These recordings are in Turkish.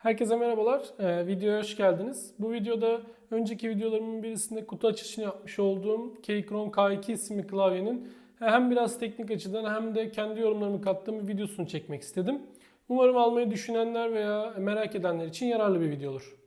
Herkese merhabalar. Ee, videoya hoş geldiniz. Bu videoda önceki videolarımın birisinde kutu açılışını yapmış olduğum Keychron K2 isimli klavyenin hem biraz teknik açıdan hem de kendi yorumlarımı kattığım bir videosunu çekmek istedim. Umarım almayı düşünenler veya merak edenler için yararlı bir video olur.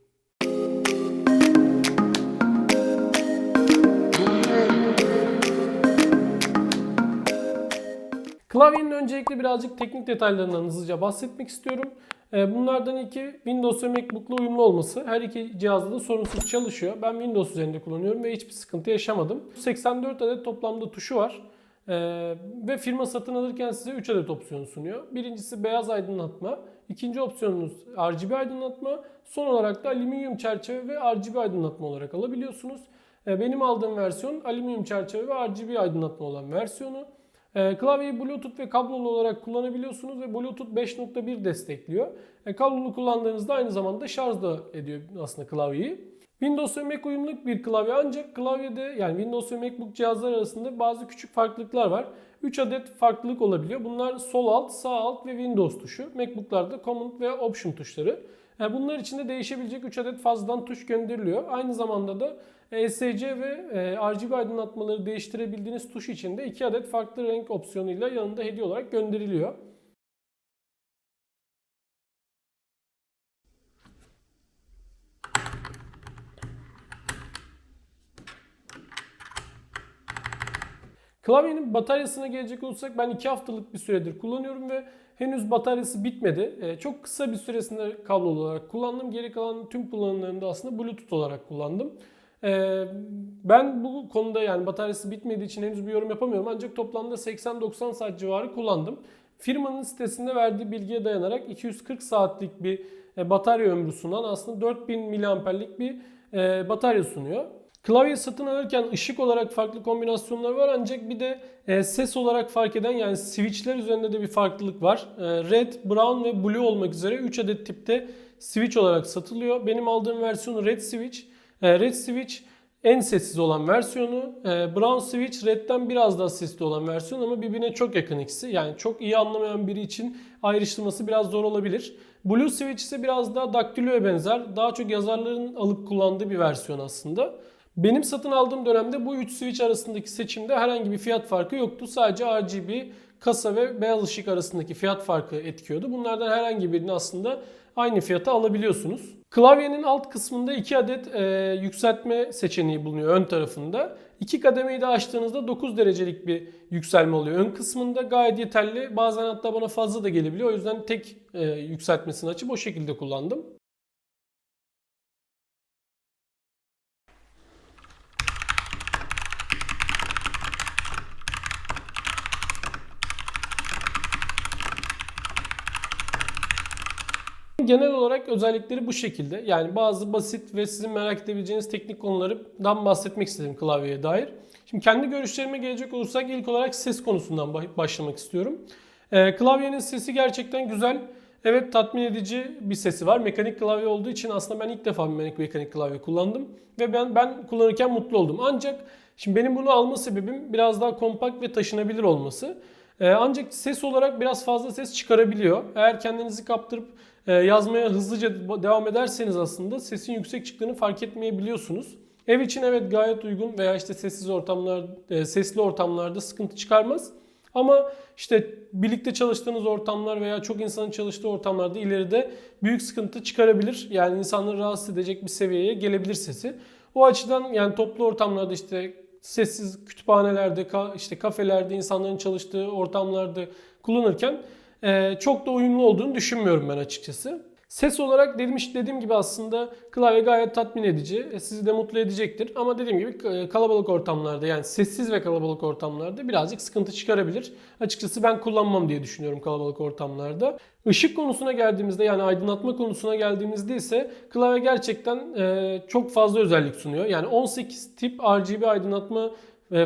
Klavyenin öncelikle birazcık teknik detaylarından hızlıca bahsetmek istiyorum. Ee, Bunlardan ilki Windows ve MacBook'la uyumlu olması. Her iki cihazda da sorunsuz çalışıyor. Ben Windows üzerinde kullanıyorum ve hiçbir sıkıntı yaşamadım. 84 adet toplamda tuşu var. Ee, ve firma satın alırken size 3 adet opsiyon sunuyor. Birincisi beyaz aydınlatma. İkinci opsiyonunuz RGB aydınlatma. Son olarak da alüminyum çerçeve ve RGB aydınlatma olarak alabiliyorsunuz. Ee, benim aldığım versiyon alüminyum çerçeve ve RGB aydınlatma olan versiyonu. E, klavyeyi Bluetooth ve kablolu olarak kullanabiliyorsunuz ve Bluetooth 5.1 destekliyor. E, kablolu kullandığınızda aynı zamanda şarj da ediyor aslında klavyeyi. Windows ve Mac uyumluk bir klavye ancak klavyede yani Windows ve MacBook cihazlar arasında bazı küçük farklılıklar var. 3 adet farklılık olabiliyor. Bunlar sol alt, sağ alt ve Windows tuşu. MacBook'larda Command ve Option tuşları. Yani bunlar içinde değişebilecek 3 adet fazladan tuş gönderiliyor. Aynı zamanda da ESC ve e, RGB aydınlatmaları değiştirebildiğiniz tuş için de 2 adet farklı renk opsiyonuyla yanında hediye olarak gönderiliyor. Klavyenin bataryasına gelecek olursak ben 2 haftalık bir süredir kullanıyorum ve henüz bataryası bitmedi. Ee, çok kısa bir süresinde kablolu olarak kullandım. Geri kalan tüm kullanımlarımda aslında Bluetooth olarak kullandım. Ee, ben bu konuda yani bataryası bitmediği için henüz bir yorum yapamıyorum. Ancak toplamda 80-90 saat civarı kullandım. Firmanın sitesinde verdiği bilgiye dayanarak 240 saatlik bir e, batarya ömrü sunan aslında 4000 miliamperlik bir e, batarya sunuyor. Klavye satın alırken ışık olarak farklı kombinasyonlar var ancak bir de e, ses olarak fark eden yani switchler üzerinde de bir farklılık var. Red, brown ve blue olmak üzere 3 adet tipte switch olarak satılıyor. Benim aldığım versiyonu red switch. E, red switch en sessiz olan versiyonu. E, brown switch redden biraz daha sesli olan versiyon ama birbirine çok yakın ikisi. Yani çok iyi anlamayan biri için ayrıştırması biraz zor olabilir. Blue switch ise biraz daha daktiloya benzer. Daha çok yazarların alıp kullandığı bir versiyon aslında. Benim satın aldığım dönemde bu 3 switch arasındaki seçimde herhangi bir fiyat farkı yoktu. Sadece RGB, kasa ve beyaz ışık arasındaki fiyat farkı etkiyordu. Bunlardan herhangi birini aslında aynı fiyata alabiliyorsunuz. Klavyenin alt kısmında 2 adet e, yükseltme seçeneği bulunuyor ön tarafında. İki kademeyi de açtığınızda 9 derecelik bir yükselme oluyor. Ön kısmında gayet yeterli. Bazen hatta bana fazla da gelebiliyor. O yüzden tek e, yükseltmesini açıp o şekilde kullandım. Genel olarak özellikleri bu şekilde. Yani bazı basit ve sizin merak edebileceğiniz teknik konulardan bahsetmek istedim klavyeye dair. Şimdi kendi görüşlerime gelecek olursak ilk olarak ses konusundan başlamak istiyorum. Ee, klavyenin sesi gerçekten güzel. Evet tatmin edici bir sesi var. Mekanik klavye olduğu için aslında ben ilk defa bir mekanik klavye kullandım. Ve ben ben kullanırken mutlu oldum. Ancak şimdi benim bunu alma sebebim biraz daha kompakt ve taşınabilir olması. Ee, ancak ses olarak biraz fazla ses çıkarabiliyor. Eğer kendinizi kaptırıp e, yazmaya hızlıca devam ederseniz aslında sesin yüksek çıktığını fark etmeyebiliyorsunuz. Ev için evet gayet uygun veya işte sessiz ortamlar, e, sesli ortamlarda sıkıntı çıkarmaz. Ama işte birlikte çalıştığınız ortamlar veya çok insanın çalıştığı ortamlarda ileride büyük sıkıntı çıkarabilir. Yani insanları rahatsız edecek bir seviyeye gelebilir sesi. O açıdan yani toplu ortamlarda işte sessiz kütüphanelerde, işte kafelerde, insanların çalıştığı ortamlarda kullanırken çok da uyumlu olduğunu düşünmüyorum ben açıkçası. Ses olarak demiş dediğim gibi aslında klavye gayet tatmin edici. Sizi de mutlu edecektir. Ama dediğim gibi kalabalık ortamlarda yani sessiz ve kalabalık ortamlarda birazcık sıkıntı çıkarabilir. Açıkçası ben kullanmam diye düşünüyorum kalabalık ortamlarda. Işık konusuna geldiğimizde yani aydınlatma konusuna geldiğimizde ise klavye gerçekten çok fazla özellik sunuyor. Yani 18 tip RGB aydınlatma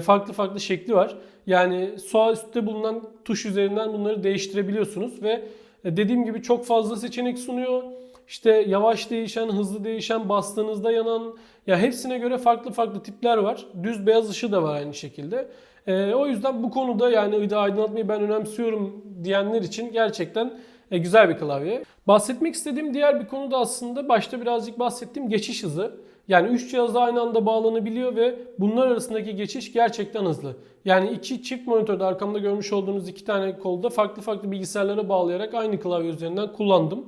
farklı farklı şekli var. Yani sağ üstte bulunan tuş üzerinden bunları değiştirebiliyorsunuz ve e, dediğim gibi çok fazla seçenek sunuyor. İşte yavaş değişen, hızlı değişen, bastığınızda yanan ya hepsine göre farklı farklı tipler var. Düz beyaz ışığı da var aynı şekilde. E, o yüzden bu konuda yani aydınlatmayı ben önemsiyorum diyenler için gerçekten E, güzel bir klavye. Bahsetmek istediğim diğer bir konu da aslında başta birazcık bahsettiğim geçiş hızı. Yani 3 cihaz da aynı anda bağlanabiliyor ve bunlar arasındaki geçiş gerçekten hızlı. Yani iki çift monitörde arkamda görmüş olduğunuz iki tane kolda farklı farklı bilgisayarlara bağlayarak aynı klavye üzerinden kullandım.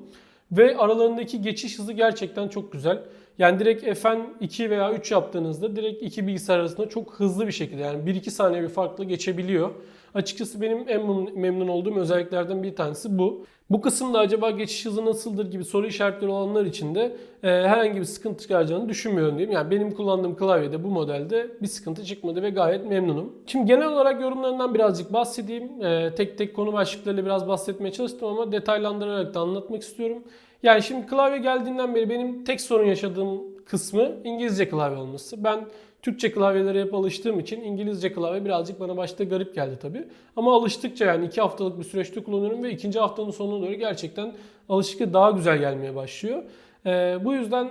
Ve aralarındaki geçiş hızı gerçekten çok güzel. Yani direkt FN2 veya 3 yaptığınızda direkt iki bilgisayar arasında çok hızlı bir şekilde yani 1-2 saniye bir farklı geçebiliyor. Açıkçası benim en memnun- olduğum özelliklerden bir tanesi bu. Bu kısımda acaba geçiş hızı nasıldır gibi soru işaretleri olanlar için de e, herhangi bir sıkıntı çıkaracağını düşünmüyorum diyeyim. Yani benim kullandığım klavyede bu modelde bir sıkıntı çıkmadı ve gayet memnunum. Şimdi genel olarak yorumlarından birazcık bahsedeyim. E, tek tek konu başlıklarıyla biraz bahsetmeye çalıştım ama detaylandırarak da anlatmak istiyorum. Yani şimdi klavye geldiğinden beri benim tek sorun yaşadığım kısmı İngilizce klavye olması. Ben Türkçe klavyelere hep alıştığım için İngilizce klavye birazcık bana başta garip geldi tabii. Ama alıştıkça yani iki haftalık bir süreçte kullanıyorum ve ikinci haftanın sonuna doğru gerçekten alışıkça daha güzel gelmeye başlıyor. Ee, bu yüzden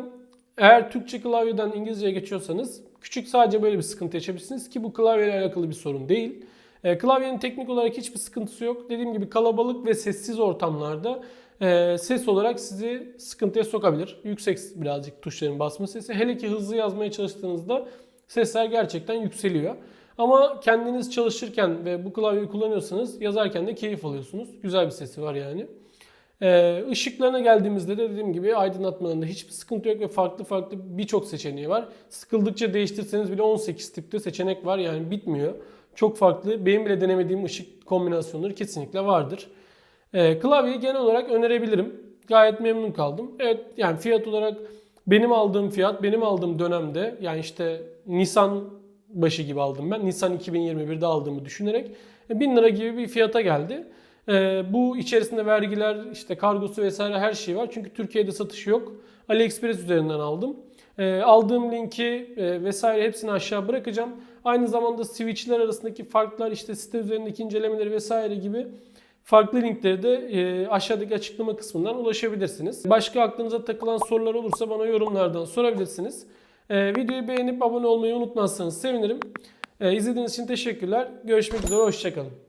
eğer Türkçe klavyeden İngilizceye geçiyorsanız küçük sadece böyle bir sıkıntı yaşayabilirsiniz ki bu klavyeyle alakalı bir sorun değil. Ee, klavyenin teknik olarak hiçbir sıkıntısı yok. Dediğim gibi kalabalık ve sessiz ortamlarda e, ses olarak sizi sıkıntıya sokabilir. Yüksek birazcık tuşların basma sesi. Hele ki hızlı yazmaya çalıştığınızda sesler gerçekten yükseliyor. Ama kendiniz çalışırken ve bu klavyeyi kullanıyorsanız yazarken de keyif alıyorsunuz. Güzel bir sesi var yani. Ee, ışıklarına geldiğimizde de dediğim gibi aydınlatmalarında hiçbir sıkıntı yok ve farklı farklı birçok seçeneği var. Sıkıldıkça değiştirseniz bile 18 tipte seçenek var yani bitmiyor. Çok farklı benim bile denemediğim ışık kombinasyonları kesinlikle vardır. Ee, klavyeyi genel olarak önerebilirim. Gayet memnun kaldım. Evet yani fiyat olarak benim aldığım fiyat benim aldığım dönemde yani işte Nisan başı gibi aldım ben. Nisan 2021'de aldığımı düşünerek e, 1000 lira gibi bir fiyata geldi. Ee, bu içerisinde vergiler, işte kargosu vesaire her şey var. Çünkü Türkiye'de satış yok. AliExpress üzerinden aldım. Ee, aldığım linki e, vesaire hepsini aşağı bırakacağım. Aynı zamanda switchler arasındaki farklar, işte site üzerindeki incelemeleri vesaire gibi farklı linkleri de e, aşağıdaki açıklama kısmından ulaşabilirsiniz. Başka aklınıza takılan sorular olursa bana yorumlardan sorabilirsiniz. Ee, videoyu beğenip abone olmayı unutmazsanız sevinirim. Ee, izlediğiniz için teşekkürler. Görüşmek üzere, hoşçakalın.